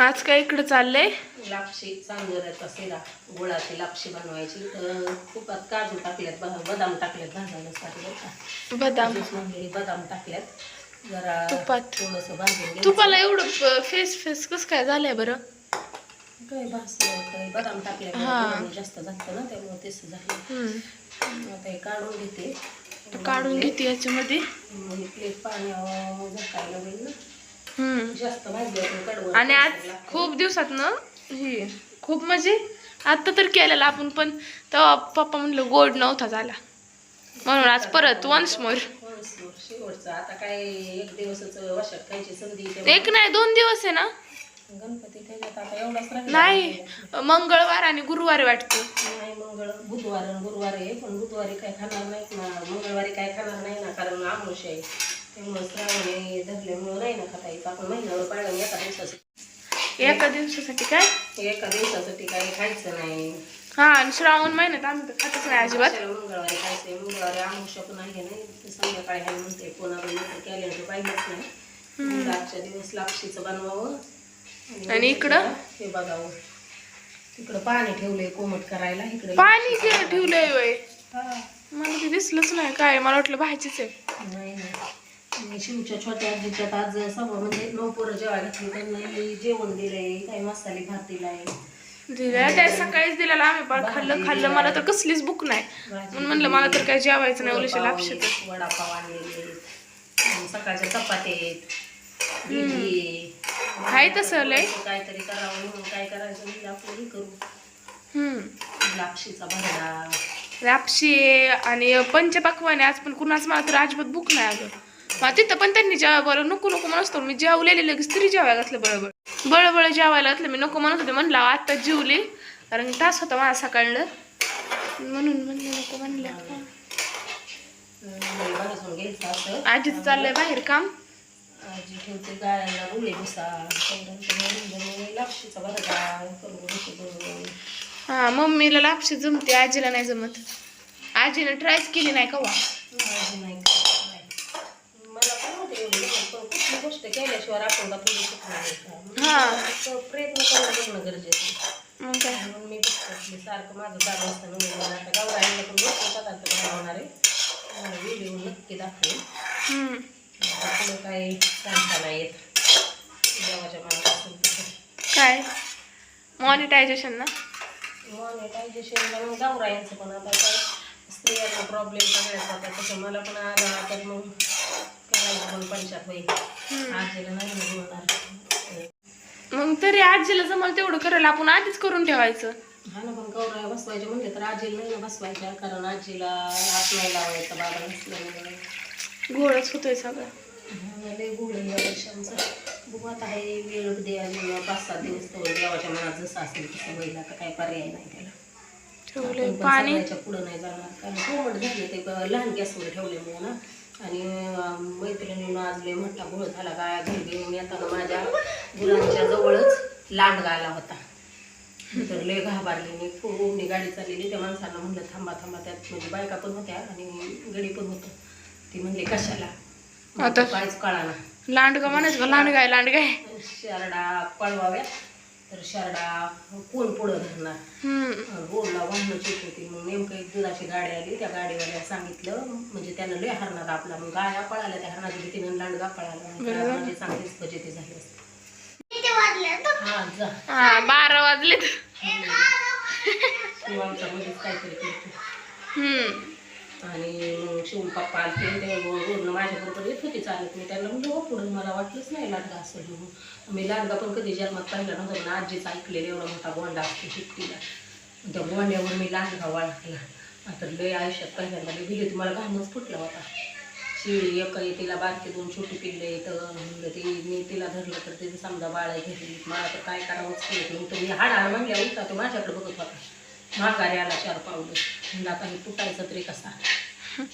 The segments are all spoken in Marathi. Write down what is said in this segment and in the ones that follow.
आज काय इकडं चाललंय? लापशी चांगल्याचा शिरा गुळाची लापशी बनवायची. तर तुपात काजू टाकल्यात बदाम टाकल्यात बरं का. बदाम. बदाम टाकल्यात. जरा तुपात. थोडंसं भाजून. तुपाला एवढं फेस फेस कसं काय झालंय बरं? काय भाजलं बदाम. गुळाने जास्त झालं ना त्यामुळे तेच झालं. आता काढून घेते. काढून घेते याच्यामध्ये. प्लेट पाण्यावर झाकायला होईल ना. जास्त भाजलं कडवं. आणि आज खूप दिवसात ना ही खूप म्हणजे आता तर केलेलं आपण पण तेव्हा पप्पा म्हणलं गोड नव्हता झाला. म्हणून आज परत वन्स मोर आता काय एक दिवसाच. एक नाही दोन दिवस आहे ना? गणपती नाही मंगळवार आणि गुरुवारी वाटतं. नाही मंगळ बुधवार गुरुवार आहे पण बुधवारी काय खाणार नाहीत ना मंगळवारी काय खाणार नाही ना कारण आमुष आहे. त्यामुळे श्रावणी धरल्यामुळं नाही ना खाता येत. आपण महिन्यावर पाळलं एका दिवसासाठी एका दिवसासाठी काय? एका दिवसासाठी काही खायचं नाही. हा आणि श्रावण महिन्यात आम्ही तर खातच नाही अजिबात. मंगळवारी खायचंय. मंगळवारी आमुष पण आहे नाही संध्याकाळी आहे म्हणते. कोणाला नंतर कॅलेंडर पाहिजेच नाही. आजच्या दिवस लापशीचं बनवावं. आणि इकडं? हे बघावं. तिकडं पाणी ठेवलंय कोमट करायला. इकडे पाणी ठेवलंय वय. हा. मला ते दिसलंच नाही काय मला वाटलं भाजीच आहे. नाही नाही. शिवच्या छोट्या आजीच्यात आज सव्वा म्हणजे नऊ पोरं जेवायला घातली. त्यांना जेवण दिलंय काही मसाले भात दिलाय. दिलं त्या सकाळीच दिलेलं आम्ही. पण खाल्लं खाल्लं मला तर कसलीच बुक नाही. म्हणून म्हणलं मला तर काय जेवायचं नाही उलशी लापशेत वडापाव आणलेले आणि सकाळच्या चपात्या आहेत आहे. तसं लय. काहीतरी करावं म्हणून काय करायचं म्हणजे आपलं हे करू. लापशीचा भरडा. रापशी आणि पंचपाकवाने आज पण कुणाच मला तर अजिबात बुक नाही अगं. मग तिथं पण त्यांनी बरं नको नको म्हणत होतो. मी जेवलेली लगेच तरी जेवायला घातलं बळबळ. बळबळ जेवायला घातलं. मी नको म्हणत होते. म्हणलं आता जेवली. कारण तास होता माझा सकाळनं म्हणून म्हणलं नको म्हणलं. आजीच चाललंय बाहेर काम. आजी ठेवते गायांना. हा मम्मीला लापशी जमते. आजीला नाही जमत. आजीनं ट्रायच केली नाही कवा. माझी नाही काय. मला पण नव्हते एवढे पण गोष्ट केल्याशिवाय आपण पुढे शिकणार? हा. प्रयत्न करणं बघणं गरजेचं म्हणून मी बघते. सारखं माझं चालू असतं नवीन नवीन आता गौराईला पण भरपूर पदार्थ बनवणार आहे. व्हिडिओ नक्की दाखवेल पुढं काही सांगता नाही येत. देवाच्या तसं काय? मॉनिटायझेशन ना? मॉनिटायझेशनला मग गौरायांचं पण आता काय? स्त्रियांना प्रॉब्लेम सगळ्याचा. आता तसं मला पण आला तर मग करायचं पण पंचायत होईल. आजीला नाही ना मग तरी आजीला जमल तेवढं करायला आपण आधीच करून ठेवायचं. हा ना पण गौराया बसवायचे म्हणले तर आजीला नाही ना बसवायच्या कारण आजीला हात नाही लावायचा बाबा नसल्यामुळे घोळच होतोय सगळं. लय आहे या वर्षांचं. बघू आता हे वेळ द्या पाच सात दिवस देवाच्या मनात जसं असेल तसं होईल आता काय पर्याय नाही त्याला. सगळ्याच्या पुढं नाही जाणार. कारण कोमट झाले ते लहान गॅसवर ठेवल्यामुळे ना आणि मैत्रिणीनं आज लय मोठा गुळ झाला गाया घरी घेऊन येताना माझ्या गुरांच्या जवळच लांडगा आला होता. तर लय घाबरली मी. खूप मी गाडी चाललेली. त्या माणसांना म्हणलं थांबा थांबा त्यात म्हणजे बायका पण होत्या आणि गडी पण होतं. ती म्हणली कशाला? काहीच कळाना. लांडगा म्हणायचं लांडगाय लांडगाय शरडा पळवाव्या. तर शरडा कोण पुढं धरणार? हम्म. रोडला वाहनं येत होती. मग नेमकं एक दुधाची गाडी आली. त्या गाडीवाल्याला सांगितलं म्हणजे त्यानं लय हरणार आपला. मग गाया पळाल्या त्या हरणाच्या भीतीनं लांडगा पळाला. म्हणजे चांगलीच फजिती झाली असते. हा जा. हा बारा वाजलेत. शिवांच्या मध्येच काहीतरी करते. आणि मग शिवपप्पा आलते. ते रोडनं माझ्याबरोबर येत होती चालत. मी त्यांना म्हणलं हो पुढं मला वाटलंच नाही लाडगा असेल म्हणून. मी लाडगा पण कधी जन्मात पाहिला नव्हता पण आजीच ऐकलेलं एवढा मोठा गोंडा असतो शिट्टीला. त्या गोंड्यावर मी लाडगा वळखला आता लय आयुष्यात पहिल्यांदा मी भिली तुम्हाला घामच फुटला होता. शिळी एक तिला बारके दोन छोटी पिल्ले तर ती मी तिला धरलं तर तिचं समजा बाळ घेतली. मला तर काय करावंच केलं नव्हतं तर मी हाड हाड म्हणल्या उठता तो माझ्याकडे बघत होता. माघारी आला चार पावलं. म्हणलं आता हे फुटायचं तरी कसा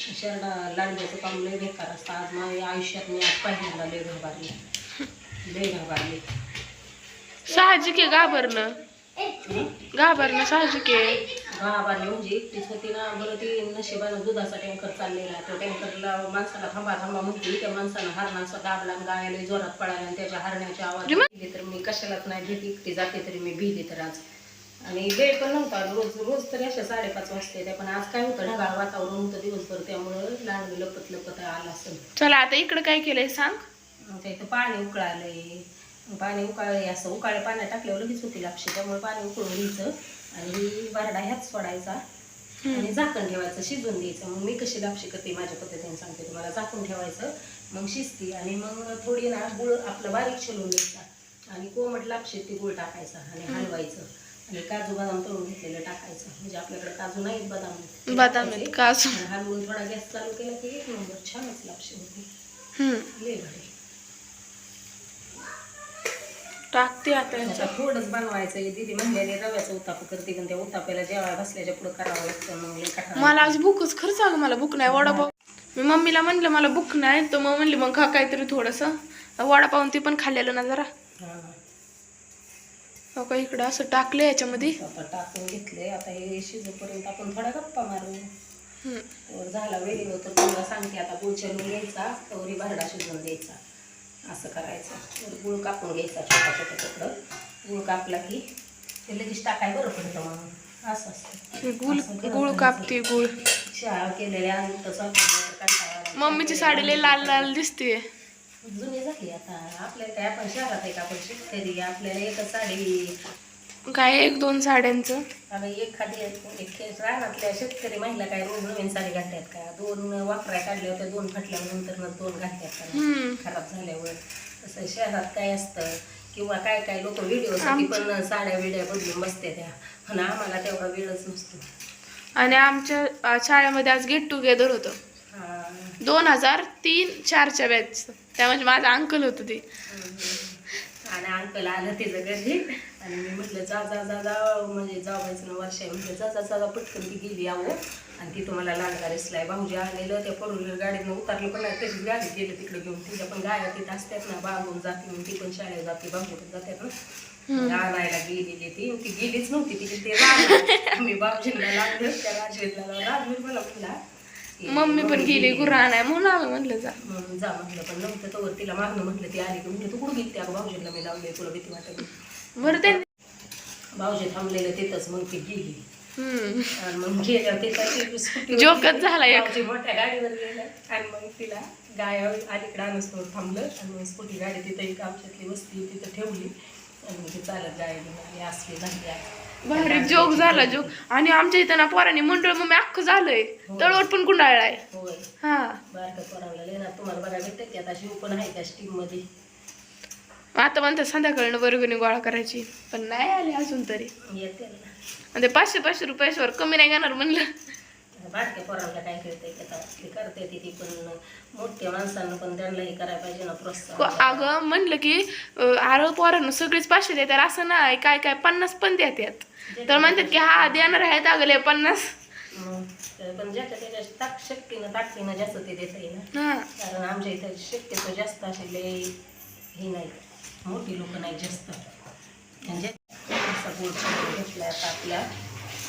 शरडा लांडग्याचं काम लय बेकार असतं. आज माझ्या आयुष्यात मी आज पहिल्यांदा लय घाबरले. लय घाबरले. साहजिक आहे घाबरणं घाबरणं साहजिक. आहे हा बारली म्हणजे एकटीच होती ना. बरं ती नशिबानं दुधाचा टँकर चाललेला. तो टँकरला माणसाला थांबा थांबा म्हणते. त्या माणसानं हरणाचा दाबला आणि गायला जोरात पळाला आणि त्याच्या हरण्याच्या आवाज तर मी कशालाच नाही भीती. एकटी जाते तरी मी भिली तर आज. आणि वेळ पण नव्हता. रोज रोज तरी अशा साडेपाच वाजता येते. पण आज काय होतं ढगाळ वातावरण होतं दिवसभर त्यामुळं लहान लपत लपत आला असेल. चला आता इकडे काय केलंय सांग? आमच्या इथं पाणी उकळालंय. पाणी उकाळे असं उकाळे पाण्यात टाकल्यावर लगेच होती लापशी. त्यामुळे पाणी उकळून घ्यायचं आणि बारडा ह्यात सोडायचा. आणि झाकण ठेवायचं शिजून द्यायचं. मग मी कशी लापशी करते माझ्या पद्धतीने सांगते तुम्हाला. झाकून ठेवायचं मग शिजती. आणि मग थोडी ना गुळ आपलं बारीक शिलून द्यायचा आणि कोमट लापशी ती गुळ टाकायचा आणि हलवायचं. आणि काजू बदाम तळून घेतलेलं टाकायचं. म्हणजे आपल्याकडे काजू नाहीत बदाम बदाम काजू. हलवून थोडा गॅस चालू केला की एक नंबर छानच लापशी होती हम्म. लय भारी. टाकते आता. थोडंच बनवायचं दीदी रव्याचा उत्ताप करते पण त्या उत्ताप्याला जेवायला बसल्याच्या पुढे करावं लागतं. मग. मला आज भूकच खरंच अगं मला भूक नाही. वडापाव मी मम्मीला म्हणलं मला भूक नाही. तर मग म्हणली मग खा काहीतरी थोडस. वडापाव ते पण खाल्लेलं ना जरा. हा. का इकडं असं टाकलं याच्यामध्ये. आता टाकून घेतले आता हे शिजूपर्यंत आपण थोड्या गप्पा मारू. तर झाला वेळ होतं तुम्हाला सांगते. आता गुळ चलून घ्यायचा तवरी भरडा शिजवून द्यायचा. असं करायचं. तर गुळ कापून घ्यायचा छोटा छोटा तुकडं. गुळ कापला की ते लगेच टाकाय बरं पडतं म्हणून असं असतं. गुळ गुळ कापते गुळ. चहा केलेल्या तसं. मम्मीची साडी लय लाल लाल दिसते जुनी आता आपल्याला काय आपण शहरात आहे का? आपण शेतकरी आपल्याला एकच साडी काय एक दोन साड्यांचं? आता एखादी रानातल्या शेतकरी महिला काय रोज नवीन साडी घालतात का? दोन वापराय काढल्या होत्या दोन फाटल्यानंतर मग दोन घालतात का? खराब झाल्यावर. तसं शहरात काय असतं? किंवा काय काय लोक व्हिडिओसाठी पण साड्या विड्या बदलून बसते त्या पण आम्हाला तेवढा वेळच नसतो. आणि आमच्या शाळेमध्ये आज गेट टुगेदर होतं. दोन हजार तीन चारच्या बॅच त्यामध्ये माझं अंकल होतं ते. आणि अंकल आलं तिचं घरी. आणि मी म्हटलं जा जा जा जा. म्हणजे जावायचं ना वर्षा म्हटलं जा जा जा जा पटकन ती गेली आहो. आणि ती तुम्हाला लांडगा दिसलाय भाऊजी आलेलं त्या फोर व्हीलर गाडीनं उतरलं पण नाही. तशीच गाडी गेली तिकडे घेऊन. तिच्या पण गाड्या तिथं असतात ना बागून जाते म्हणून ती पण शाळेत जाते भाऊजी पण जातात ना आणायला गेलेली ती. ती गेलीच नव्हती तिथे ते. मी भाऊजींना लागलं त्या राजवीरला राजवीर मला म्हणला मम्मी पण गेली गुरा नाही म्हणून आम्ही म्हणलं जा. म्हणून जा म्हटलं पण नव्हतं तोवर तिला मागणं म्हटलं ती आली की म्हटलं तू कुठं गेली त्या भाऊजींना मी लावले तुला भीती वाटत बरं त्यांनी भाऊजी थांबलेलं तिथंच मग ती गेली. आणि मग गेल्यावर तिथं जोकच झाला एक. भाऊजी मोठ्या गाडीवर गेलं. आणि मग तिला गाय अलीकडे आणून थांबलं. आणि मग स्कूटी गाडी तिथं एक आमच्यातली वस्ती तिथं ठेवली. आणि मग ती चालत गाडी निघाली असली आज. भारी जोक झाला जोक. आणि आमच्या इथं ना पोरांनी मंडळ मग अख्खं झालंय. तळवट पण गुंडाळलाय होय. हा. आता म्हणतात संध्याकाळनं वर्गणी गोळा करायची. पण नाही आले अजून तरी. आणि ते पाचशे पाचशे रुपयाशिवर कमी नाही घेणार म्हणलं. बारक्या पोरांना काय करते ते करते ती पण मोठ्या माणसांना पण त्यांना हे करायला पाहिजे ना प्रोत्साहन अगं म्हणलं की अरे पोरांना सगळीच पाचशे देतात असं नाही काय काय पन्नास पण देतात. तर म्हणतात की हा देणार आहेत अगले पन्नास. पण ज्याच्या त्याच्या ताक शक्तीनं ताकदीनं जास्त ते देता येईल हा. कारण आमच्या इथं शक्यतो जास्त असे हे नाही. मोठी लोक नाही जास्त. म्हणजे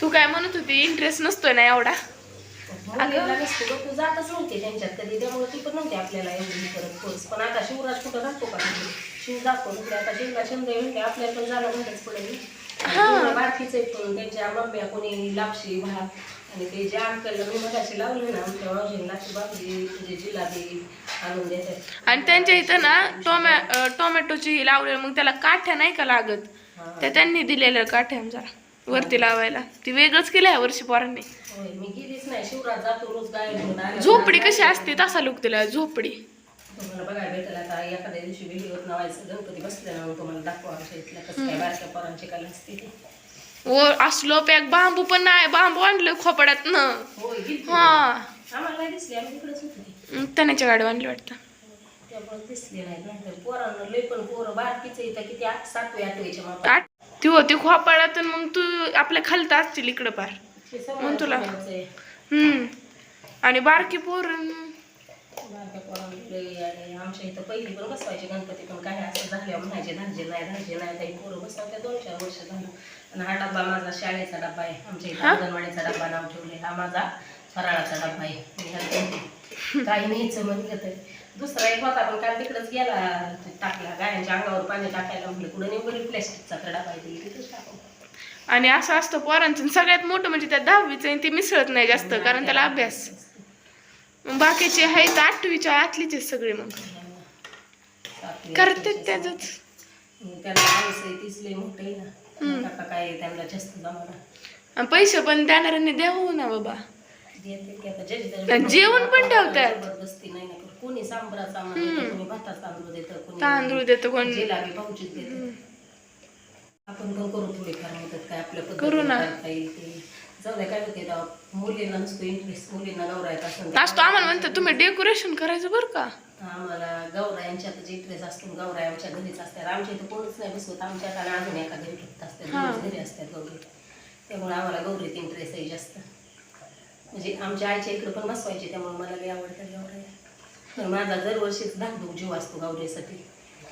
तू काय म्हणत होती इंटरेस्ट नसतोय ना एवढा? मुलीला नसतो गं, तू जातच नव्हते त्यांच्यात कधी त्यामुळे ती पण नव्हती आपल्याला एवढी करत कोर्स पण आता शिवराज कुठं राहतो का? शिव जातो म्हणजे आता शिवला शिंदे म्हणते आपल्याला पण जाणं म्हणतेच पुढे बाकीचे पण त्यांच्या मम्म्या कोणी लापशी भात आणि ते जे अंकलला मी मगाशी लावलं ना आमच्या मावशीने लापशी भाकरी म्हणजे जिलाबी आणून देतात. आणि त्यांच्या इथं ना टोमॅ टोमॅटोची लावलेलं मग त्याला काठ्या नाही का लागत. त्या त्यांनी दिलेलं काठ्या जरा. वरती लावायला. ती वेगळंच केलं ह्या वर्षी पोरांनी. होय मी गेलीच नाही शिवराज जातो रोज गाय घेऊन आला झोपडी कशी असते? तसा लुक दिला झोपडी. तुम्हाला बघायला भेटेल आता एखाद्या दिवशी गणपती तुम्हाला दाखवा आमच्या इथल्या कसं काय बारक्या पोरांची कला असते ती. व असलो पॅक बांबू पण नाही बांबू आणलं खोपड्यात न. हा. आम्हाला नाही दिसली आम्ही तिकडेच होती. त्याच्या गाडी आणली वाटतं. त्यामुळे दिसली नाही नाहीतर पोरांना लय पण पोरं बारकीचं इथं किती आठ सातवी आठवीच्या मापा आठ ती होती आणि मग तू आपल्या खालत असतील इकडं पार. मग तुला? हम्म. आणि बारकी पोर. आमच्या इथं पहिली पण बसवायचे गणपती पण काय असं झाल्यावर म्हणायचे नाही नाही. काही पोरं बसवत्या दोन चार वर्ष झालं. आणि हा डब्बा माझा शाळेचा डब्बा आहे. आमच्या इथं? अंगणवाडीचा डब्बा नाव ठेवले हा माझा फराळाचा डब्बा आहे. काही तरी. दुसरा एक होता पण काल तिकडंच गेला टाकला गायांच्या अंगावर पाणी टाकायला म्हटलं कुठं निवडली प्लॅस्टिकचा तर डबा आहे तिथेच टाकून. आणि असं असतं पोरांचं आणि सगळ्यात मोठं म्हणजे त्या दहावीचं आहे ते मिसळत नाही जास्त कारण त्याला अभ्यास. बाकीचे आहेत आठवीच्या आतलीच सगळे मग. करते त्याच आहे आहे जमाना पैसे पण देणाऱ्यांनी द्यावं ना बाबा. आणि जेवण पण ठेवतात. कोणी सांबराचा सामान देतं कोणी भाताचा तांदूळ देतं कोणी तांदूळ देतं कोण जिलाबी भाऊचीच देतं. आपण पण करू थोडीफार मदत काय आपल्या करू पद्धतीने ना. करता येईल ते. जाऊ द्या काय होते मुलींना नसतो इंटरेस्ट मुलींना असतो आम्हाला म्हणतात तुम्ही डेकोरेशन करायचं बरं का? आम्हाला गौरायांच्यात इंटरेस्ट असतो गौराय आमच्या घरीच असतात. आमच्या इथं कोणीच नाही बसवत आमच्यात आणि अजून एका घरी फक्त असतात हा. दोनच घरी असतात गौरी त्यामुळे आम्हाला गौरीत इंटरेस्ट आहे जास्त. म्हणजे आमच्या आईच्या इकडे पण बसवायचे त्यामुळे मला लई आवडतं गौराया तर माझा दरवर्षीच धाकधूक जीव असतो गौरीसाठी.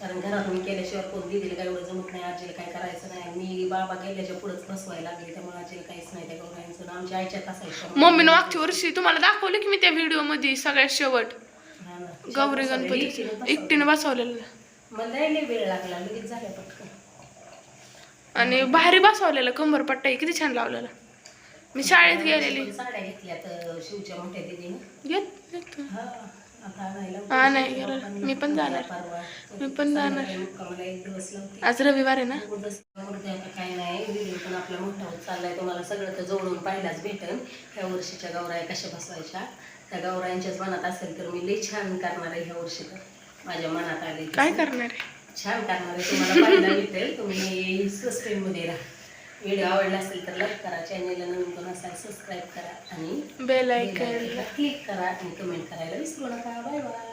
कारण घरात मी केल्याशिवाय कोण दिदीला काय एवढं जमत नाही आजीला काय करायचं नाही. मी बाबा गेल्याच्या पुढेच बसवायला लागले त्यामुळे आजीला काहीच नाही त्या गौरायांचं आणि आमच्या आईच्यात असायचं मम्मीनं मागच्या वर्षी तुम्हाला दाखवलं की मी त्या व्हिडिओमध्ये सगळ्यात शेवट. गौरी गणपती एकटीने बसवले. एकटीने बसवलेलं. मला लई वेळ लागला लगेच झाल्या पटकन. आणि भारी बसवलेलं कंबरपट्टा किती छान लावलेला. मी शाळेत गेलेली. साड्या घेतल्या तर शिवच्या मोठ्या दिदीनं. घेत. हा नाही गेलं. मी पण जाणार. मी पण जाणार. आज रविवार आहे ना काय नाही व्हिडिओ पण आपला मोठा होत चाललाय तुम्हाला सगळं तर जवळून पाहिलाच भेटेल ह्या वर्षीच्या गौराया कशा बसवायच्या त्या गौरायांच्याच मनात असेल तर मी लई छान करणार आहे ह्या वर्षी तर माझ्या मनात आले काय करणार आहे छान करणार आहे तुम्हाला पाहायला भेटेल तुम्ही सबस्क्राईबमध्ये राहा व्हिडिओ आवडला असेल तर लाईक करा चॅनेलला नवीन कोण असाल सबस्क्राईब करा आणि बेल ऐकल क्लिक करा आणि कमेंट करायला विसरू नका. Bye bye